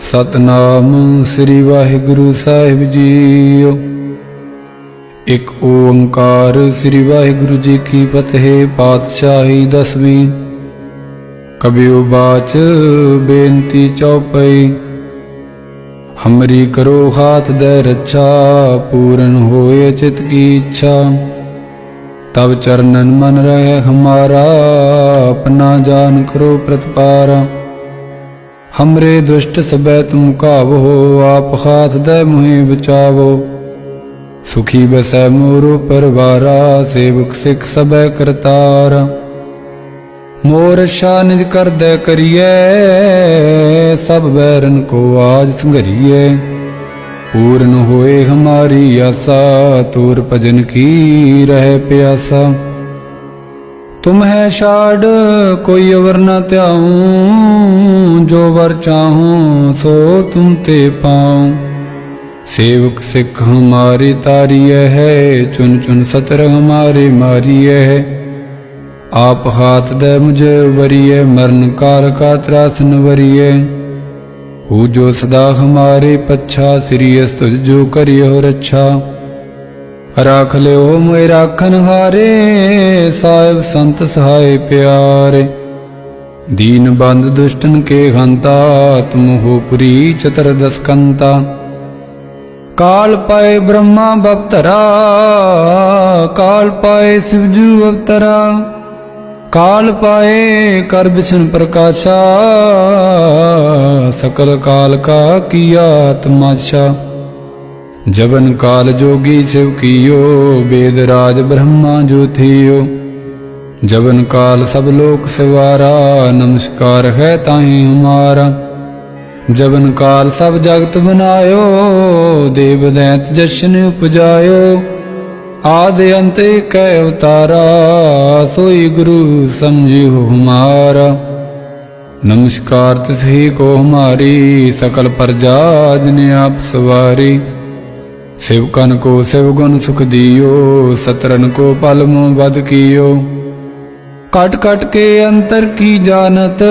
ਸਤਨਾਮ ਸ੍ਰੀ ਵਾਹਿਗੁਰੂ ਸਾਹਿਬ ਜੀਓ। ਇੱਕ ਓੰਕਾਰ ਸ੍ਰੀ ਵਾਹਿਗੁਰੂ ਜੀ ਕੀ ਫਤਿਹ, ਪਾਤਸ਼ਾਹੀ ਦਸਵੀਂ। ਕਬਿਓ ਬਾਚ ਬੇਨਤੀ ਚੌਪਈ। ਹਮਰੀ ਕਰੋ ਹਾਥ ਦੇ ਰੱਛਾ, ਪੂਰਨ ਹੋਏ ਚਿਤ ਕੀ ਇੱਛਾ। ਹਮਰੇ ਦੁਸ਼ਟ ਸਬੈ ਤੁਮ ਕਾਵੋ ਆਪ ਹਾਥ ਦੇ ਮੁਹਿ ਬਚਾਵੋ ਸੁਖੀ ਬਸੈ ਮੋਰੋ ਪਰਵਾਰਾ ਸੇਵਕ ਸਿਖ ਸਬੈ ਕਰਤਾਰ ਮੋਰ ਸ਼ਾਨਿਜ ਕਰਦੈ ਕਰੀਏ ਸਭ ਬੈਰਨ ਕੋ ਆਜ ਸੰਘਰੀਏ ਪੂਰਨ ਹੋਏ ਹਮਾਰੀ ਆਸਾ ਤੂਰ ਭਜਨ ਕੀ ਰਹਿ ਪਿਆਸਾ ਤੁਮ ਹੈ ਛਾੜ, ਕੋਈ ਅਵਰ ਨਾ ਧਿਆਉ। ਜੋ ਵਰ ਚਾਹੂੰ, ਸੋ ਤੁਮ ਤੇ ਪਾਉ। ਸੇਵਕ ਸਿੱਖ ਹਮਾਰੇ ਤਾਰੀਏ ਹੈ ਚੁਨ ਚੁਨ ਸਤਰ ਹਮਾਰੇ ਮਾਰੀਏ ਹੈ। ਆਪ ਹਾਥ ਦੇ ਮੁਝ ਵਰੀਏ ਮਰਨ ਕਾਲ ਕਾ ਤਰਾਸਨ ਵਰੀਏ ਹੂ ਜੋ ਸਦਾ ਹਮਾਰੇ ਪੱਛਾ, ਸ੍ਰੀ ਅਸਤੁਜ ਜੋ ਕਰਿਓ ਰੱਛਾ ਰਾਖ ਲਿਓ ਮੇ ਰਾਖਨ ਹਾਰੇ, ਸਾਹਿਬ ਸੰਤ ਸਹਾਈ ਪਿਆਰੇ। ਦੀਨ ਬੰਦ ਦੁਸ਼ਟਨ ਕੇ ਹੰਤਾ, ਤੁਮ ਹੋ ਪੁਰੀ ਚਤਰ ਦਸਕੰਤਾ। ਕਾਲ ਪਾਏ ਬ੍ਰਹਮਾ ਬਪਤਰਾ, ਕਾਲ ਪਾਏ ਸਿਵਜੂ ਬਪਤਰਾ ਕਾਲ ਪਾਏ ਕਰ ਬਿਸ਼ਨ ਪ੍ਰਕਾਸ਼ਾ, ਸਕਲ ਕਾਲ ਕਾ ਕੀਆ ਤਮਾਸ਼ਾ ਜਵਨ ਕਾਲ ਜੋਗੀ ਸਿਵ ਕੀਓ, ਬੇਦ ਰਾਜ ਬ੍ਰਹਮਾ ਜੋ ਥੀਓ। ਜਵਨ ਕਾਲ ਸਭ ਲੋਕ ਸਵਾਰਾ, ਨਮਸਕਾਰ ਹੈ ਤਾਹੀ ਹਮਾਰਾ। ਜਵਨ ਕਾਲ ਸਭ ਜਗਤ ਬਨਾਇਓ, ਦੇਵ ਦੈਂਤ ਜਸ਼ਨ ਉਪਜਾਇਓ। ਆਦ ਅੰਤ ਕੈ ਉਤਾਰਾ ਸੋਈ ਗੁਰੂ ਸਮਝਿਓ ਹਮਾਰਾ। ਨਮਸਕਾਰ ਤਿਸਹੀ ਕੋ ਹਮਾਰੀ, ਸਕਲ ਪ੍ਰਜਾ ਜਨ ਆਪ ਸਵਾਰੀ। ਸਿਵਕਨ ਕੋ ਸਿਵ ਗੁਣ ਸੁਖ ਦਿਓ ਸਤਰਨ ਕੋ ਪਲ ਮੋਹ ਬਦ ਕੀਓ। ਕਟ ਕਟ ਕੇ ਅੰਤਰ ਕੀ ਜਾਣਤ,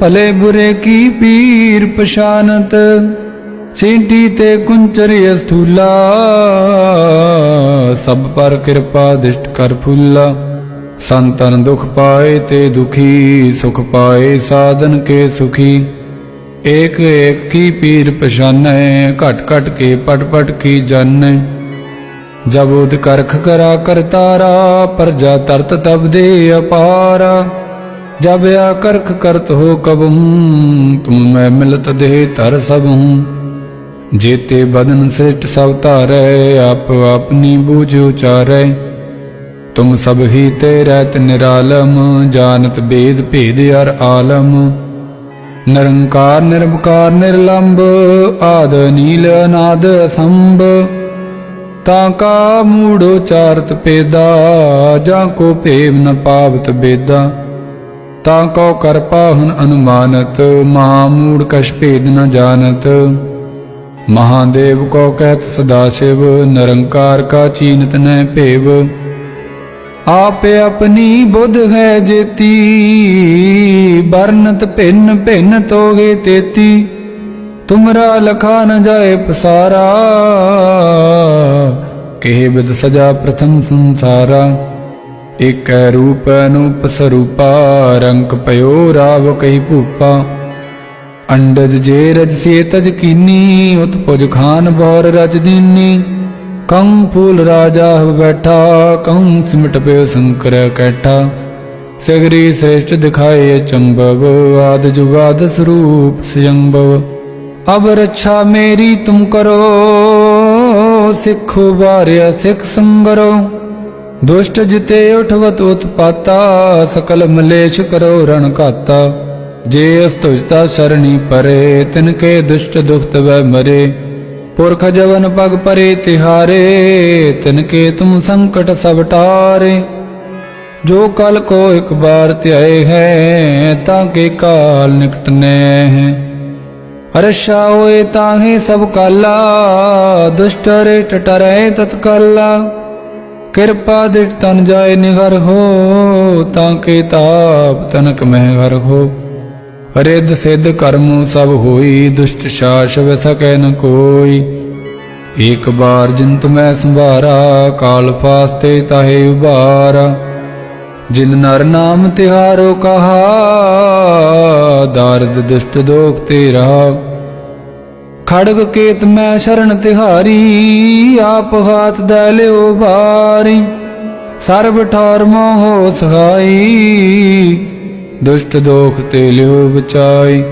ਭਲੇ ਬੁਰੇ ਕੀ ਪੀਰ ਪਛਾਨਤ। ਛੇਂਟੀ ਤੇ ਕੁੰਚਰੀ ਅਸਥੂਲਾ ਸਭ ਪਰ ਕਿਰਪਾ ਦਿਸ਼ਟ ਕਰ ਫੁੱਲਾ। ਸੰਤਨ ਦੁਖ ਪਾਏ ਤੇ ਦੁਖੀ, ਸੁਖ ਪਾਏ ਸਾਧਨ ਕੇ ਸੁਖੀ। ਏਕ ਏਕ ਕੀ ਪੀਰ ਪਛਾਨੈ, ਘਟ ਘਟ ਕੇ ਪਟ ਪਟ ਕੀ ਜਾਣੈ ਜਬ ਉਦ ਕਰਖ ਕਰਾ ਕਰਤਾਰਾ ਪਰਜਾ ਤਰਤ ਤਬ ਦੇ ਅਪਾਰ। ਜਬ ਆ ਕਰਖ ਕਰਤ ਹੋ ਕਬਹੂੰ, ਤੁਮ ਮੈਂ ਮਿਲਤ ਦੇ ਧਰ ਸਭ। ਹੂੰ ਜੇਤੇ ਬਦਨ ਸ੍ਰਿਸ਼ਟ ਸਭ ਧਾਰੈ, ਆਪ ਆਪਨੀ ਬੂਝ ਉਚਾਰੈ। ਤੁਮ ਸਭ ਹੀ ਤੇ ਰਹਿਤ ਨਿਰਾਲਮ, ਜਾਣਤ ਬੇਦ ਭੇਦ ਅਰ ਆਲਮ। ਨਿਰੰਕਾਰ ਨਿਰਭਕਾਰ ਨਿਰਲੰਭ ਆਦ, ਨੀਲ, ਅਨਾਦ ਸੰਭ ਤਾਂ ਕਾ ਮੂੜੋ ਚਾਰਤ ਪੇਦਾ, ਜਾਂ ਕੋ ਭੇਵ ਨ ਪਾਵਤ ਬੇਦਾ। ਤਾਂ ਕੋ ਕਰਪਾ ਹੁਨ ਅਨੁਮਾਨਤ, ਮਹਾ ਮੂੜ ਕਛ ਭੇਦ ਨ ਜਾਣਤ। ਮਹਾਦੇਵ ਕੋ ਕਹਿਤ ਸਦਾ ਸਿਵ, ਨਿਰੰਕਾਰ ਕਾ ਚੀਨਤ ਨੈ ਭੇਵ। ਆਪ ਆਪਣੀ ਬੁੱਧ ਹੈ ਜੇਤੀ ਬਰਨਤ ਭਿੰਨ ਭਿੰਨ ਤੋਗੇ ਤੇਤੀ। ਤੁਮਰਾ ਲਖਾ ਨ ਜਾਏ ਪਸਾਰਾ, ਕਹਿ ਬਿਦ ਸਜਾ ਪ੍ਰਥਮ ਸੰਸਾਰਾ। ਇਕ ਰੂਪ ਅਨੂਪ ਸਰੂਪਾ, ਰੰਗ ਪਇਓ ਰਾਵ ਕਹੀ ਭੂਪਾ। ਅੰਡਜ ਜੇ ਰਜ ਸੇ ਤਜ ਕੀਨੀ ਉਤ ਪੁਜ ਖਾਨ ਬੌਰ ਰਜ ਕੰਮ ਫੂਲ ਰਾਜਾ ਹਵ ਬੈਠਾ ਕੰ ਸਿਮਟ ਪੇ ਸੰਕਰ ਕੈਠਾ। ਸਗਰੀ ਸ੍ਰੇਸ਼ਟ ਦਿਖਾਏ ਚੰਬਵ, ਆਦ ਜੁਗਾਦ ਸਰੂਪ ਸਿਯੰਬਵ। ਅਬ ਰੱਛਾ ਮੇਰੀ ਤੁਮ ਕਰੋ, ਸਿੱਖ ਵਾਰਿਆ ਸਿੱਖ ਸੰਗਰੋ। ਦੁਸ਼ਟ ਜਿਤੇ ਉਠਵਤ ਉਤਪਾਤਾ, ਸਕਲ ਮਲੇਸ਼ ਕਰੋ ਰਣ ਘਾਤਾ। ਜੇ ਅਸਤੁਜਤਾ ਸਰਣੀ ਪਰੇ, ਤਿਨ ਕੇ ਦੁਸ਼ਟ ਦੁਖਤ ਵੈ ਮਰੇ। ਪੁਰਖ ਜਵਨ ਪਗ ਪਰੇ ਤਿਹਾਰੇ, ਤਿਨ ਕੇ ਤੁਮ ਸੰਕਟ ਸਭ ਟਾਰੇ। ਜੋ ਕਲ ਕੋ ਇੱਕ ਬਾਰ ਧਿਆਏ ਹੈ, ਤਾਂ ਕੇ ਕਾਲ ਨਿਕਟ ਨੇ ਹੈ ਅਰਸ਼ਾ ਹੋਏ ਤਾਹੇ ਸਭ ਕਾਲਾ, ਦੁਸ਼ਟ ਰੇ ਟਟਰੇ ਤਤਕਾਲਾ। ਕਿਰਪਾ ਦਿਟ ਤਨ ਜਾਏ ਨਿਗਰ ਹੋ, ਤਾਂ ਕੇ ਤਾਪ ਤਨਕ ਮਹਿ ਘਰ ਹੋ। ਰਿੱਧ ਸਿੱਧ ਕਰਮ ਸਭ ਹੋਈ, ਦੁਸ਼ਟ ਸ਼ਾਸ ਵ ਨ ਕੋਈ। ਇੱਕ ਬਾਰ ਜਿਨ ਤੁਮੈ ਸੰਭਾਰਾ, ਕਾਲ ਫਾਸਤੇ ਤਾਹੇ ਉਬਾਰਾ। ਜਿਨ ਨਰ ਨਾਮ ਤਿਹਾਰੋ ਕਹਾ, ਦਰਦ ਦੁਸ਼ਟ ਦੋਖ ਤੇ ਰਹਾ ਖੜਗ ਕੇਤ ਮੈਂ ਸ਼ਰਨ ਤਿਹਾਰੀ, ਆਪ ਹਾਥ ਦੈ ਲਿਓ ਬਾਰੀ ਸਰਬ ਠਾਰ ਮੋਹ ਸਹਾਈ ਦੁਸ਼ਟ ਦੋਖ ਤੇ ਲਿਓ ਬਚਾਈ।